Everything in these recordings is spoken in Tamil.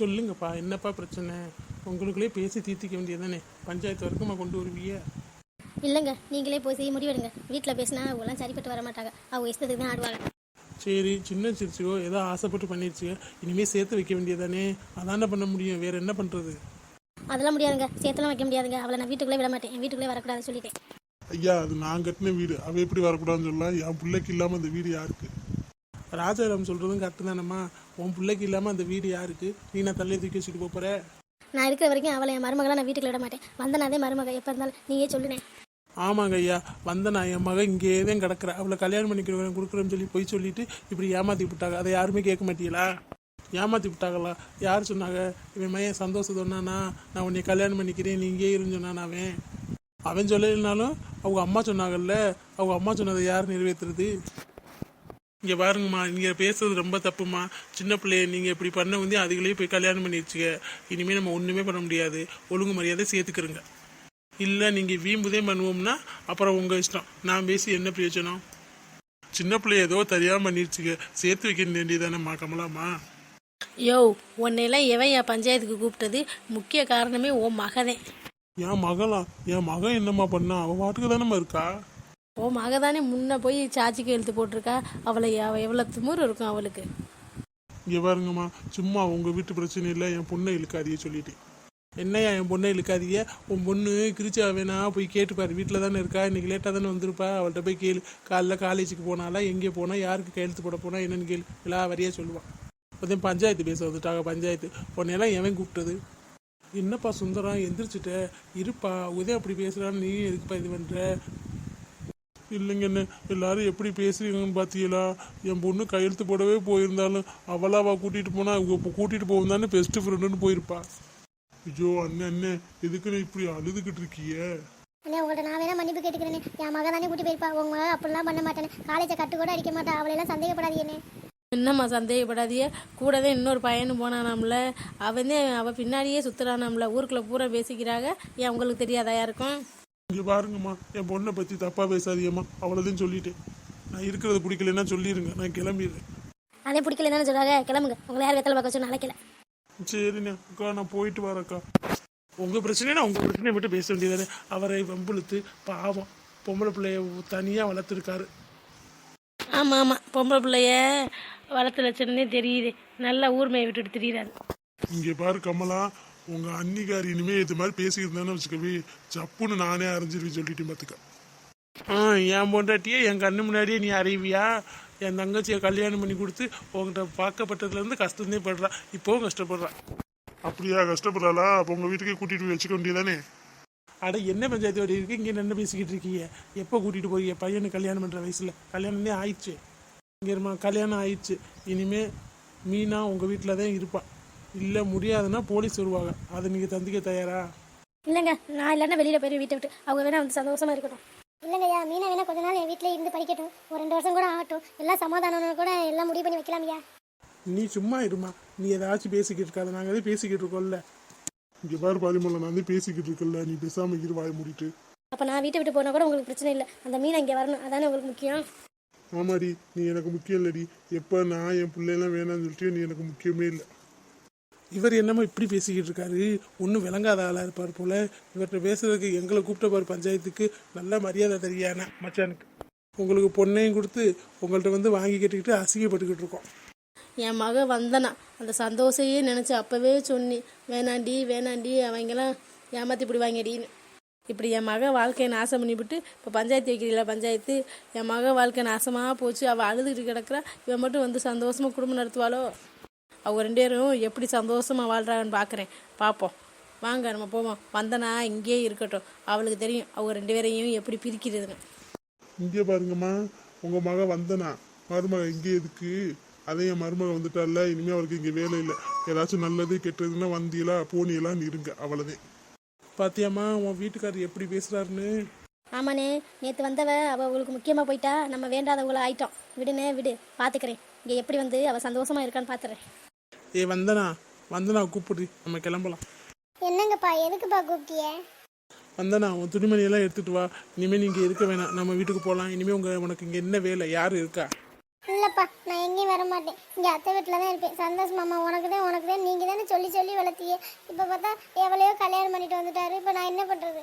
சொல்லுங்கப்பா என்னப்பா பிரச்சனை? உங்களுக்குள்ளே பேசி தீர்த்திக்க வேண்டியதானே பஞ்சாயத்து வரைக்குமா கொண்டு வருவீங்க இல்லைங்க நீங்களே போய் செய்ய முடிவெடுங்க வீட்டில் பேசினா அவங்களாம் சரிப்பட்டு வர மாட்டாங்க. அவங்க இஷ்டத்துக்கு தான் ஆடுவாங்க. சரி சின்ன சிரிச்சியோ ஏதோ ஆசைப்பட்டு பண்ணிருச்சு இனிமேல் சேர்த்து வைக்க வேண்டியதானே அதானே பண்ண முடியும். வேற என்ன பண்ணுறது அதெல்லாம் முடியாதுங்க. சேர்த்துலாம் வைக்க முடியாதுங்க. அவளை நான் வீட்டுக்குள்ளே விட மாட்டேன். வீட்டுக்குள்ளே வரக்கூடாது சொல்லிட்டேன். ஐயா அது நான் கட்டின வீடு. அவ எப்படி வரக்கூடாதுன்னு சொல்லலாம்? என் பிள்ளைக்கு இல்லாமல் அந்த வீடு யாருக்கு? ராஜாராம் சொல்கிறதும் கரெக்டு தானம்மா உன் பிள்ளைக்கு இல்லாமல் அந்த வீடு யாருக்கு? நீ நான் தள்ளியை தூக்கி வச்சுட்டு போப் போற? நான் இருக்கிற வரைக்கும் அவளை என் மருமகளை நான் வீட்டுக்குள்ள விட மாட்டேன். வந்தனாதே மருமக. எப்போ இருந்தாலும் நீயே சொல்லுனேன். ஆமாங்க ஐயா. வந்த நான் என் மகன் இங்கேயே தான் கிடக்குற. அவளை கல்யாணம் பண்ணிக்கிறவன் கொடுக்குறேன்னு சொல்லி போய் சொல்லிட்டு இப்படி ஏமாத்தி விட்டாங்க. அதை யாருமே கேட்க மாட்டீங்களா? ஏமாத்தி விட்டாங்களா? யார் சொன்னாங்க? இவன் மையன் சந்தோஷம் சொன்னானா? நான் உன்னை கல்யாணம் பண்ணிக்கிறேன். நீ இங்கேயே இருந்து சொன்னான் அவன்? அவன் சொல்லலைனாலும் அவங்க அம்மா சொன்னாங்கல்ல. அவங்க அம்மா சொன்னதை யார் நிறைவேற்றுறது இங்கே பாருங்கம்மா நீங்கள் பேசுறது ரொம்ப தப்புமா சின்ன பிள்ளைய நீங்கள் இப்படி பண்ண வந்து அதுகளே போய் கல்யாணம் பண்ணி வச்சுக்க இனிமேல் நம்ம ஒன்றுமே பண்ண முடியாது. ஒழுங்கு மரியாதை சேர்த்துக்கிறங்க. இல்லை நீங்கள் வீம்புதே பண்ணுவோம்னா அப்புறம் உங்கள் இஷ்டம். நான் பேசி என்ன பிரயோஜனம்? சின்ன பிள்ளை ஏதோ தெரியாமல் பண்ணிடுச்சுங்க. சேர்த்து வைக்க வேண்டியதானம்மா கமலாம்மா. யோ உன்னையெல்லாம் எவன் என் பஞ்சாயத்துக்கு கூப்பிட்டது? முக்கிய காரணமே உன் மகதேன் என் மகளா? என் மகன் என்னம்மா பண்ணா? அவன் பாட்டுக்கு தானம்மா இருக்கா? ஓ மகதானே முன்னே முன்ன போய் சாச்சிக்கு எழுத்து போட்டிருக்கா? அவளை அவ எவ்வளோ திமுறு இருக்கும் அவளுக்கு? இங்கே பாருங்கம்மா சும்மா உங்கள் வீட்டு பிரச்சனை இல்லை என் பொண்ணை இழுக்காதியே சொல்லிட்டேன். என்னையா என் பொண்ணை இழுக்காதீங்க? உன் பொண்ணு கிரிச்சா வேணா போய் கேட்டுப்பாரு வீட்டில் தானே இருக்கா? இன்றைக்கி லேட்டாக தானே வந்திருப்பா? அவள்கிட்ட போய் கேளு. காலைல காலேஜுக்கு போனாலா எங்கே போனால் யாருக்கு கையெழுத்து போட போனால் என்னென்னு கேளு. எல்லா வரியாக சொல்லுவான் இப்போதையும் பஞ்சாயத்து பேச வந்துட்டாங்க பஞ்சாயத்து. உன்னையெல்லாம் எவன் கூப்பிட்டது? என்னப்பா சுந்தரம் எந்திரிச்சிட்ட. இருப்பா உதய அப்படி பேசுகிறான்னு நீ எதுக்குப்பா இது பண்ணுற இல்லைங்கண்ணே எல்லாரும் எப்படி பேசுறீங்கன்னு பார்த்தீங்களா என் பொண்ணு கையெழுத்து போடவே போயிருந்தாலும் அவளா அவ கூட்டிட்டு போனா இவங்க இப்போ கூட்டிட்டு போகும் தானே பெஸ்ட் ஃப்ரெண்டுன்னு போயிருப்பா. ஐயோ அண்ணன் அண்ணன் எதுக்குன்னு இப்படி அழுதுகிட்டு இருக்கிய அண்ணே உங்கள்ட்ட நான் வேணா மன்னிப்பு கேட்டுக்கிறேனே. என் மக தானே கூட்டி போயிருப்பா. உங்க மக அப்படிலாம் பண்ண மாட்டேனே. காலேஜை கட்டு கூட அடிக்க மாட்டா. அவளையெல்லாம் சந்தேகப்படாதீங்கண்ணே. என்னம்மா சந்தேகப்படாதிய கூடவே இன்னொரு பையனும் போனானாம்ல. அவன் அவள் பின்னாடியே சுற்றுறானாம்ல ஊருக்குள்ளே பூரா பேசிக்கிறாங்க. ஏன் உங்களுக்கு தெரியாதா யாருக்கும்? இங்க பாருங்கம்மா என் பொண்ணை பத்தி தப்பா பேசாதீங்கம்மா. அவ்வளோதான் சொல்லிட்டேன். நான் இருக்கிறது பிடிக்கலன்னா சொல்லிடுங்க நான் கிளம்பிடுறேன். அதே பிடிக்கலன்னு சொல்றாங்க கிளம்புங்க. உங்களை யார் வெத்தலை பார்க்க சொன்ன அழைக்கல. சரிண்ணே அக்கா நான் போயிட்டு வரேன்க்கா உங்க பிரச்சனைனா உங்க பிரச்சனையை மட்டும் பேச வேண்டியதானே. அவரை வம்புழுத்து பாவம். பொம்பளை பிள்ளைய தனியா வளர்த்துருக்காரு. ஆமாம் ஆமாம் பொம்பளை பிள்ளைய வளர்த்து லட்சணமே தெரியுது. நல்லா ஊர்மையை விட்டுட்டு திரியிறாரு. இங்க பாரு கமலா உங்க அன்னிகாரி இனிமே இது மாதிரி பேசிக்கிட்டு இருந்தானே வச்சுக்கவே ஜப்புன்னு நானே அறிஞ்சிருவேன் சொல்லிட்டு பாத்துக்க. ஆ என் பொண்டாட்டியே என் கண்ணு முன்னாடியே நீ அறிவியா? என் தங்கச்சியை கல்யாணம் பண்ணி கொடுத்து உங்ககிட்ட பார்க்கப்பட்டதுலேருந்து கஷ்டந்தே படுறா. இப்போவும் கஷ்டப்படுறா. அப்படியா கஷ்டப்படுறாளா? அப்ப உங்க வீட்டுக்கே கூட்டிட்டு போய் வச்சுக்க வேண்டியதானே அட என்ன பஞ்சாயத்து ஓடி இருக்கு? இங்கே என்ன பேசிக்கிட்டு இருக்கீங்க? எப்போ கூட்டிட்டு போய்? பையனுக்கு கல்யாணம் பண்ணுற வயசுல. கல்யாணமே ஆயிடுச்சு. இங்கே இருமா கல்யாணம் ஆயிடுச்சு. இனிமே மீனா உங்கள் வீட்டில் தான் இருப்பா. இல்லை முடியாதுன்னா போலீஸ் வருவாங்க. அதை நீங்கள் தந்திக்க தயாரா? இல்லைங்க நான் இல்லைன்னா வெளியில போய் வீட்டை விட்டு. அவங்க வேணா வந்து சந்தோஷமா இருக்கட்டும். இல்லைங்கய்யா மீனா வேணா கொஞ்ச நாள் என் வீட்டில் இருந்து படிக்கட்டும். ஒரு ரெண்டு வருஷம் கூட ஆகட்டும். எல்லாம் சமாதானம் கூட எல்லாம் முடிவு பண்ணி வைக்கலாம்யா. நீ சும்மா இருமா. நீ ஏதாச்சும் பேசிக்கிட்டு இருக்காத நாங்கள் எதுவும் பேசிக்கிட்டு இருக்கோம்ல இங்க பாரு பாதிமுல்ல நான் வந்து பேசிக்கிட்டு இருக்கல நீ பேசாம இரு வாய மூடிட்டு. அப்போ நான் வீட்டை விட்டு போனால் கூட உங்களுக்கு பிரச்சனை இல்லை. அந்த மீனை இங்கே வரணும். அதானே உங்களுக்கு முக்கியம்? ஆமாடி நீ எனக்கு முக்கியம் இல்லடி. எப்ப நான் என் பிள்ளையெல்லாம் வேணாம்னு சொல்லிட்டு நீ எனக்கு முக்கியமே இல்லை. இவர் என்னமோ இப்படி பேசிக்கிட்டு இருக்காரு. ஒன்றும் விளங்காத ஆளாக இருப்பார் போல. இவர்கிட்ட பேசுறதுக்கு எங்களை கூப்பிட்ட பாரு பஞ்சாயத்துக்கு. நல்ல மரியாதை தெரியானா மச்சானுக்கு. உங்களுக்கு பொண்ணையும் கொடுத்து உங்கள்கிட்ட வந்து வாங்கி கேட்டுக்கிட்டு அசிங்கப்பட்டுக்கிட்டு இருக்கோம். என் மக வந்தனா. அந்த சந்தோஷையே நினச்சி அப்போவே சொன்னி வேணாண்டி வேணாண்டி அவங்கெல்லாம் ஏமாற்றி இப்படி வாங்கிடின்னு இப்படி என் மக வாழ்க்கையை நாசம் பண்ணிவிட்டு இப்போ பஞ்சாயத்து வைக்கிறீங்களா பஞ்சாயத்து. என் மக வாழ்க்கை நாசமாக போச்சு. அவள் அழுதுகிட்டு கிடக்குறா. இவன் மட்டும் வந்து சந்தோஷமாக குடும்பம் நடத்துவாளோ? அவங்க ரெண்டு பேரும் எப்படி சந்தோஷமாக வாழ்கிறாங்கன்னு பார்க்குறேன் பார்ப்போம் வாங்க நம்ம போவோம். வந்தனா இங்கேயே இருக்கட்டும். அவளுக்கு தெரியும் அவங்க ரெண்டு பேரையும் எப்படி பிரிக்கிறதுன்னு. இங்கே பாருங்கம்மா. உங்க மக வந்தனா. மருமக இங்கே எதுக்கு அதே என் மருமக வந்துட்டால இனிமே அவளுக்கு இங்க வேலை இல்லை. ஏதாச்சும் நல்லது கெட்டதுன்னா வந்தீங்களா போனீங்களான்னு இருங்க அவ்வளவுதான் பாத்தியாம்மா உன் வீட்டுக்காரர் எப்படி பேசுறாருன்னு? ஆமாண்ணே நேற்று வந்தவ அவள் அவங்களுக்கு முக்கியமாக போயிட்டா. நம்ம வேண்டாதவங்கள ஆயிட்டோம். விடுனே விடு. பார்த்துக்கிறேன் இங்கே எப்படி வந்து அவள் சந்தோஷமா இருக்கான்னு பார்த்துறேன் ஏ வந்தனா வந்தனா கூப்பிடு. நம்ம கிளம்பலாம். என்னங்கப்பா எதுக்குப்பா கூப்பிட்டிய? வந்தனா உன் துணிமணியெல்லாம் எடுத்துட்டு வா. இனிமேல் நீங்கள் இருக்க வேணாம். நம்ம வீட்டுக்கு போகலாம் இனிமேல் உங்க உனக்கு இங்கே என்ன வேலை? யார் இருக்கா? இல்லைப்பா நான் எங்கேயும் வர மாட்டேன். இங்கே அத்தை வீட்டில் தான் இருப்பேன். சந்தோஷ் மாமா உனக்கு தான் உனக்கு தான். நீங்கள் தானே சொல்லி வளர்த்தியே. இப்போ பார்த்தா எவ்வளையோ கல்யாணம் பண்ணிட்டு வந்துட்டாரு. இப்போ நான் என்ன பண்ணுறது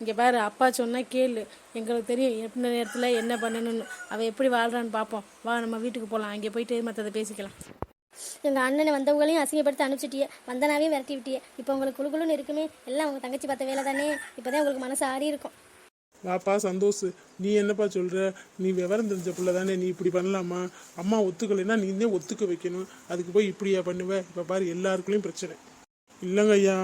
இங்கே பாரு அப்பா சொன்னா கேளு. எங்களுக்கு தெரியும் எந்த நேரத்தில் என்ன பண்ணணும்னு. அவள் எப்படி வாழ்றான்னு பார்ப்போம் வா நம்ம வீட்டுக்கு போகலாம் அங்கே போயிட்டு மற்றதை பேசிக்கலாம். எங்கள் அண்ணனை வந்தவங்களையும் அசிங்கப்படுத்தி அனுப்பிச்சிட்டியே. வந்தனாவே விரட்டி விட்டியே. இப்போ உங்களுக்கு குழுக்குழுன்னு இருக்குமே எல்லாம் உங்கள் தங்கச்சி பார்த்த வேலை தானே? இப்போ தான் உங்களுக்கு மனசு ஆறி இருக்கும். வாப்பா சந்தோஷ் நீ என்னப்பா சொல்ற? நீ விவரம் தெரிஞ்ச பிள்ளை தானே நீ இப்படி பண்ணலாமா? அம்மா ஒத்துக்கலைன்னா நீ தான் ஒத்துக்க வைக்கணும். அதுக்கு போய் இப்படியா பண்ணுவ? இப்போ பாரு எல்லாருக்குள்ளேயும் பிரச்சனை. இல்லைங்க ஐயா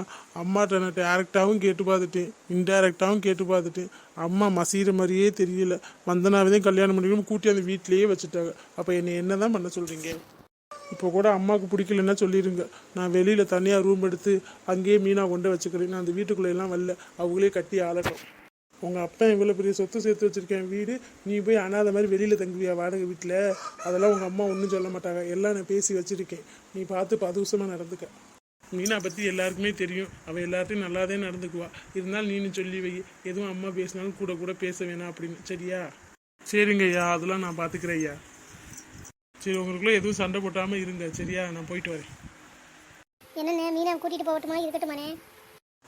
அம்மாட்ட நான் டேரெக்டாகவும் கேட்டு பார்த்துட்டேன். இன்டேரக்டாகவும் கேட்டு பார்த்துட்டேன். அம்மா மசீர மாதிரியே தெரியல. வந்தனாவே தான் கல்யாணம் பண்ணிக்கணும் கூட்டி அந்த வீட்டிலேயே வச்சுட்டாங்க. அப்போ என்னை என்ன தான் பண்ண சொல்கிறீங்க இப்போ கூட அம்மாவுக்கு பிடிக்கலன்னா சொல்லிடுங்க நான் வெளியில் தனியாக ரூம் எடுத்து அங்கேயே மீனாக கொண்டு வச்சுக்கிறேன். நான் அந்த வீட்டுக்குள்ளேலாம் வரல. அவங்களே கட்டி ஆளட்டும். உங்கள் அப்பா இவ்வளோ பெரிய சொத்து சேர்த்து வச்சிருக்கேன் வீடு நீ போய் அனாதை மாதிரி வெளியில் தங்குவியா வாடகை வீட்டில்? அதெல்லாம் உங்கள் அம்மா ஒன்றும் சொல்ல மாட்டாங்க. எல்லாம் நான் பேசி வச்சுருக்கேன். நீ பார்த்து பதுவசமாக நடந்துக்க. மீனா பற்றி எல்லாருக்குமே தெரியும். அவள் எல்லாத்தையும் நல்லாதே நடந்துக்குவா. இருந்தாலும் நீனு சொல்லி வை. எதுவும் அம்மா பேசினாலும் கூட கூட பேச வேணாம் அப்படின்னு. சரியா? சரிங்கய்யா. அதெல்லாம் நான் பார்த்துக்கிறேன் ஐயா சரி உங்களுக்குள்ள எதுவும் சண்டை போட்டாமல் இருங்க. சரியா நான் போயிட்டு வரேன். என்னண்ணே மீனா கூட்டிகிட்டு போகட்டுமா? இருக்கட்டுமாண்ணே?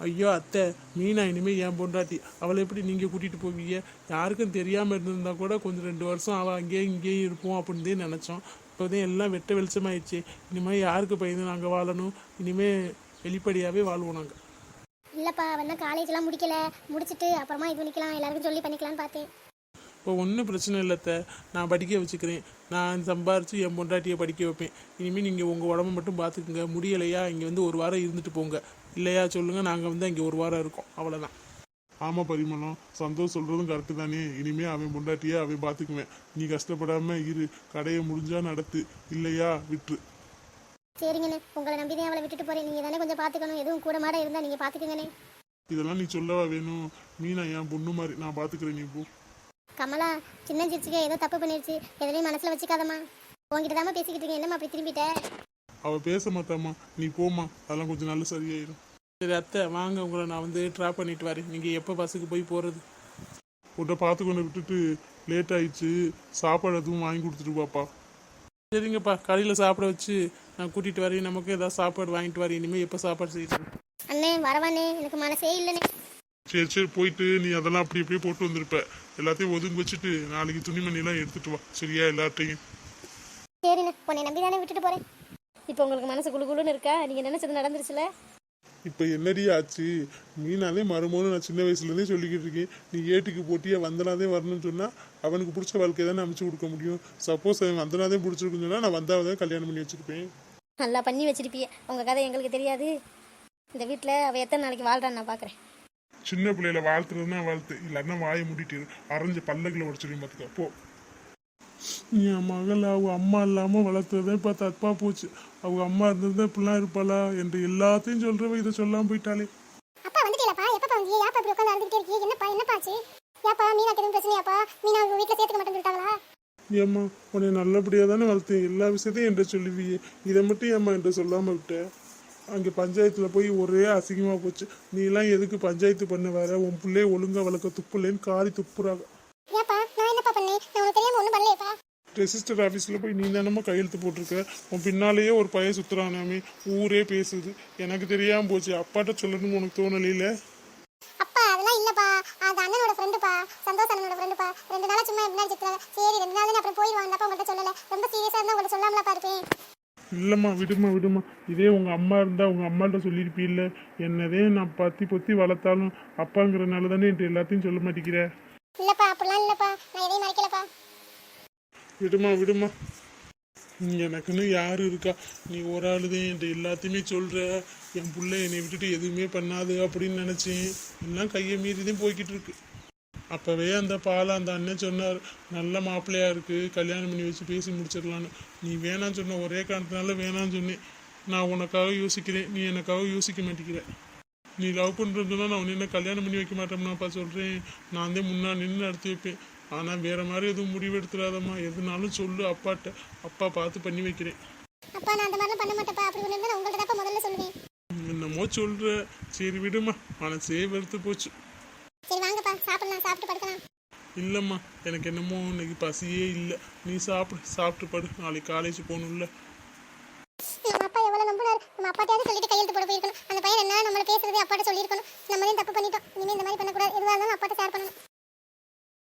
ஐயோ அத்தை மீனா இனிமே என் பொண்டாட்டி. அவளை எப்படி நீங்கள் கூட்டிகிட்டு போவீங்க? யாருக்கும் தெரியாமல் இருந்திருந்தா கூட கொஞ்சம் ரெண்டு வருஷம் அவள் அங்கேயும் இங்கேயும் இருப்போம் அப்படின்னு நினச்சோம். இப்போதான் எல்லாம் வெட்ட வெளிச்சமாயிடுச்சு. இனிமேல் யாருக்கு பயந்து நாங்கள் வாழணும்? இனிமேல் வெளிப்படையாகவே வாழ்வோம் நாங்கள் இல்லைப்பா அவன் தான் காலேஜ்லாம் முடிக்கல. முடிச்சிட்டு அப்புறமா இது பண்ணிக்கலாம். எல்லாருக்கும் சொல்லி பண்ணிக்கலாம்னு பார்த்தேன். இப்போ ஒன்றும் பிரச்சனை இல்லை அத்தை நான் படிக்க வச்சுக்கிறேன். நான் சம்பாரித்து என் பொண்டாட்டியை படிக்க வைப்பேன். இனிமேல் நீங்கள் உங்கள் உடம்ப மட்டும் பார்த்துக்குங்க முடியலையா? இங்கே வந்து ஒரு வாரம் இருந்துட்டு போங்க. இல்லையா? சொல்லுங்கள் நாங்கள் வந்து அங்கே ஒரு வாரம் இருக்கோம். அவ்வளோதான் ஆமா பரிமளம். சந்தோஷ் சொல்றதும் கரெக்டு தானே. இனிமே அவன் பொண்டாட்டியே அவன் பார்த்துக்குவேன் நீ கஷ்டப்படாம இரு. கடையை முடிஞ்சா நடத்து. இல்லையா? விட்டுரு. சரிங்கண்ணே. உங்களை நம்பி தான் அவளை விட்டுட்டு போகிறேன் நீங்கள் தானே கொஞ்சம் பார்த்துக்கணும் எதுவும் கூட மாட இருந்தால் நீங்கள் பார்த்துக்குங்கண்ணே இதெல்லாம் நீ சொல்லவா வேணும்? மீனா என் பொண்ணு மாதிரி. நான் பார்த்துக்கிறேன் நீ போ. கமலா சின்ன சிரிச்சுக்க ஏதோ தப்பு பண்ணிருச்சு. எதுலையும் மனசில் வச்சுக்காதம்மா. உங்ககிட்ட தாம்மா பேசிக்கிட்டு இருக்கேன். என்னம்மா அப்படி திரும்பிட்ட? அவ பேச மாட்டாம்மா நீ போம்மா. அதெல்லாம் கொஞ்சம் நல்ல சரியாயிடும் சரி அத்தை வாங்க. உங்களை நான் வந்து ட்ராப் பண்ணிட்டு வரேன். நீங்கள் எப்போ பஸ்ஸுக்கு போய் போகிறது உன்னை பார்த்து கொண்டு விட்டுட்டு லேட் ஆயிடுச்சு. சாப்பாடு எதுவும் வாங்கி கொடுத்துட்டு பாப்பா சரிங்கப்பா. கடையில் சாப்பிட வச்சு நான் கூட்டிகிட்டு வரேன். நமக்கு ஏதாவது சாப்பாடு வாங்கிட்டு வரேன். இனிமேல் எப்போ சாப்பாடு செய்யுது அண்ணே வரவானே எனக்கு மனசே இல்லைண்ணே. சரி சரி போயிட்டு நீ அதெல்லாம் அப்படி அப்படியே போட்டு வந்திருப்ப. எல்லாத்தையும் ஒதுங்கி வச்சுட்டு நாளைக்கு துணிமணிலாம் எடுத்துட்டு வா. சரியா எல்லார்ட்டையும்? சரிண்ணே உன்னை நம்பி தானே விட்டுட்டு போகிறேன் இப்போ உங்களுக்கு மனசு குளு குளுன்னு இருக்கா? நீங்கள் நினச்சது நடந்துருச்சுல? இப்போ என்னடி ஆச்சு? மீனாலே மருமோன்னு நான் சின்ன வயசுலேருந்தே சொல்லிக்கிட்டு இருக்கேன். நீ ஏட்டுக்கு போட்டியா வந்தனாதே வரணும்னு சொன்னால் அவனுக்கு பிடிச்ச வாழ்க்கையை தானே அமைச்சு கொடுக்க முடியும். சப்போஸ் அவன் வந்தனாதே பிடிச்சிருக்குன்னு சொன்னால் நான் வந்தாவதான் கல்யாணம் பண்ணி வச்சிருப்பேன். நல்லா பண்ணி வச்சிருப்பிய. உங்கள் கதை எங்களுக்கு தெரியாது. இந்த வீட்டில் அவள் எத்தனை நாளைக்கு வாழ்றான்னு நான் பார்க்குறேன் சின்ன பிள்ளையில வாழ்த்துறதுனா வாழ்த்து. இல்லைன்னா வாயை மூடிட்டு. அரைஞ்ச பல்லக்கில் உடச்சிடும் பார்த்துக்க. போ. என் மகள் அவங்க அம்மா இல்லாமல் வளர்த்ததே இப்போ தப்பா போச்சு. அவங்க அம்மா இருந்திருந்தா இப்படிலாம் இருப்பாளா என்று எல்லாத்தையும் சொல்கிறவ இதை சொல்லாமல் போயிட்டாலே அப்பா வந்துட்டீங்களப்பா எப்பப்பா வந்தீங்க யாப்பா இப்படி உட்காந்து அழுதுகிட்டே இருக்கீங்க? என்னப்பா என்னப்பா ஆச்சு? யாப்பா மீனாக்கு எதுவும் பிரச்சனையாப்பா? மீனா உங்க வீட்டில் சேர்த்துக்க மாட்டேன்னு சொல்லிட்டாங்களா? ஏம்மா உன்னை நல்லபடியாக தானே வளர்த்தேன். எல்லா விஷயத்தையும் என்கிட்ட சொல்லுவியே. இதை மட்டும் ஏம்மா என்கிட்ட சொல்லாமல் விட்ட? அங்கே பஞ்சாயத்தில் போய் ஒரே அசிங்கமாக போச்சு. நீலாம் எதுக்கு பஞ்சாயத்து பண்ண வேற உன் பிள்ளைய ஒழுங்கா வளர்க்க துப்புலேன்னு காரி துப்புறாங்க. ரெஜிஸ்டர் ஆஃபீஸில் போய் நீ தானம்மா கையெழுத்து போட்டிருக்க. உன் பின்னாலேயே ஒரு பையன் சுற்றுறானாமே ஊரே பேசுது. எனக்கு தெரியாமல் போச்சு. அப்பாட்ட சொல்லணும்னு உனக்கு தோணலையில? அப்பா அதெல்லாம் இல்லப்பா. அது அண்ணனோட ஃப்ரெண்டுப்பா சந்தோஷ் அண்ணனோட ஃப்ரெண்டுப்பா ரெண்டு நாளா சும்மா எப்படி சரி ரெண்டு நாள் அப்புறம் போயிடுவாங்கப்பா உங்கள்கிட்ட சொல்லல. ரொம்ப சீரியஸா இருந்தா உங்கள்கிட்ட சொல்லாமலப்பா இருப்பேன். இல்லைம்மா விடுமா விடுமா இதே உங்கள் அம்மா இருந்தால் உங்கள் அம்மாட்ட சொல்லியிருப்பீல்ல. என்னதே நான் பத்தி பொத்தி வளர்த்தாலும் அப்பாங்கிறனால தானே என்கிட்ட எல்லாத்தையும் சொல்ல மாட்டேங்கிற. இல்லப்பா அப்படிலாம் இல்லப்பா. நான் எதையும் மறைக்கலப்பா. விடுமா விடுமா எனக்குன்னு யார் இருக்கா? நீ ஒரு ஆளுதான் என்கிட்ட எல்லாத்தையுமே சொல்கிற என் புள்ள என்னை விட்டுட்டு எதுவுமே பண்ணாது அப்படின்னு நினச்சேன். எல்லாம் கையை மீறி தான் போய்கிட்டு இருக்கு. அப்போவே அந்த பாலை அந்த அண்ணன் சொன்னார் நல்ல மாப்பிள்ளையா இருக்கு கல்யாணம் பண்ணி வச்சு பேசி முடிச்சிடலான்னு நீ வேணான்னு சொன்ன ஒரே காரணத்தினால வேணான்னு சொன்னேன். நான் உனக்காக யோசிக்கிறேன் நீ எனக்காக யோசிக்க மாட்டேங்கிற. நீ லவ் பண்ணுறதுனா நான் உன்னை என்ன கல்யாணம் பண்ணி வைக்க மாட்டோம்னாப்பா சொல்கிறேன் நான் தான் முன்னா நின்று நடத்தி வைப்பேன். ஆனால் வேற மாதிரி எதுவும் முடிவு எடுத்துடாதம்மா. எதுனாலும் சொல்லு அப்பாட்ட அப்பா பார்த்து பண்ணி வைக்கிறேன். அப்பா நான் அந்த மாதிரிலாம் பண்ண மாட்டேப்பா அப்படி ஒன்று இருந்தா நான் உங்கள்கிட்ட தான்ப்பா முதல்ல சொல்லுவேன். என்னமோ சொல்கிற சரி விடுமா. மனசே வெறுத்து போச்சு சரி வாங்கப்பா சாப்பிடலாம் சாப்பிட்டு படுக்கலாம் இல்லைம்மா எனக்கு என்னமோ இன்னைக்கு பசியே இல்லை. நீ சாப்பிடு சாப்பிட்டு படு. நாளைக்கு காலேஜ் போகணும்ல.